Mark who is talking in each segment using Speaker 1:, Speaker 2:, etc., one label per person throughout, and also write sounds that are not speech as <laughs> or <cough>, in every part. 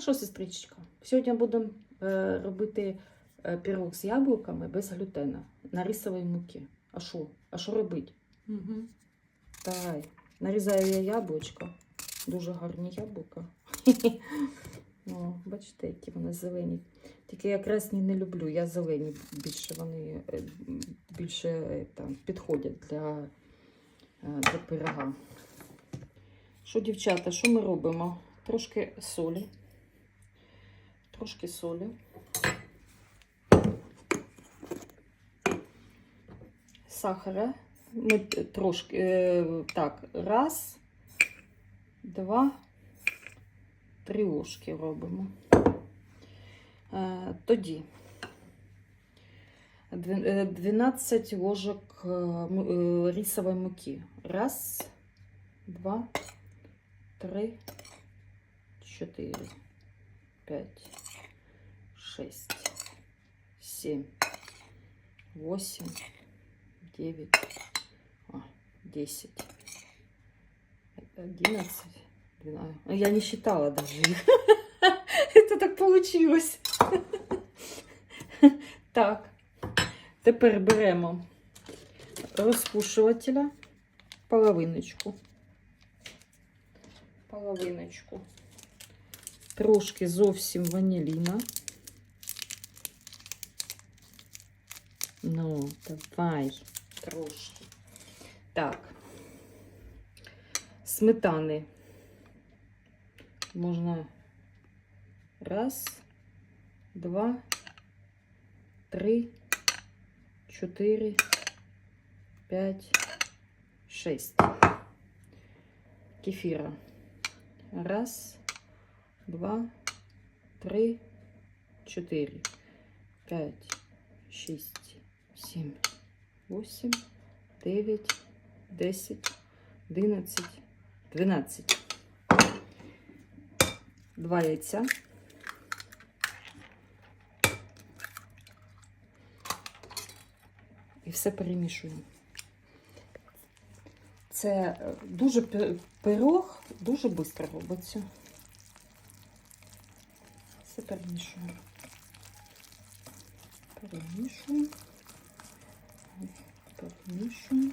Speaker 1: Що, сестричка? Сьогодні будемо е, робити е, пірог з яблуками без глютена на рисовій муки. А що? А що робити?
Speaker 2: Угу.
Speaker 1: Давай. Нарізаю я яблучко. Дуже гарні яблука. <laughs> О, бачите, які вони зелені. Тільки я красні не люблю. Я зелені більше вони е, більше там, підходять для, для пирога. Що, дівчата, що ми робимо? Трошки солі. Трошки солі. Сахара. Ми трошки е, так, раз, два, три ложки робимо. Е, тоді дві- е, 12 ложок е, е, рисової муки. Раз, два, три, чотири, п'ять, шесть, сім, восемь, девять, а, десять, одиннадцать, двенадцать. А Я не считала даже их. <laughs> Это так получилось. <laughs> Так. Тепер беремо розпушувателя половиночку. Половиночку. Трошки зовсім ваніліна. Ну, давай, трошки. Так. Сметани. Можна раз, два, три, чотири, п'ять, шесть. Кефіра. Раз, два, три, чотири, п'ять, шість, сім, вісім, дев'ять, десять, одинадцять, дванадцять. Два яйця. І все перемішуємо. Це е, дуже пирог, дуже швидко робиться. Все перемішуємо. Перемішуємо. Перемішуємо.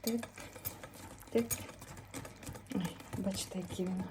Speaker 1: Так, так. Ой, бачите, який він гарний.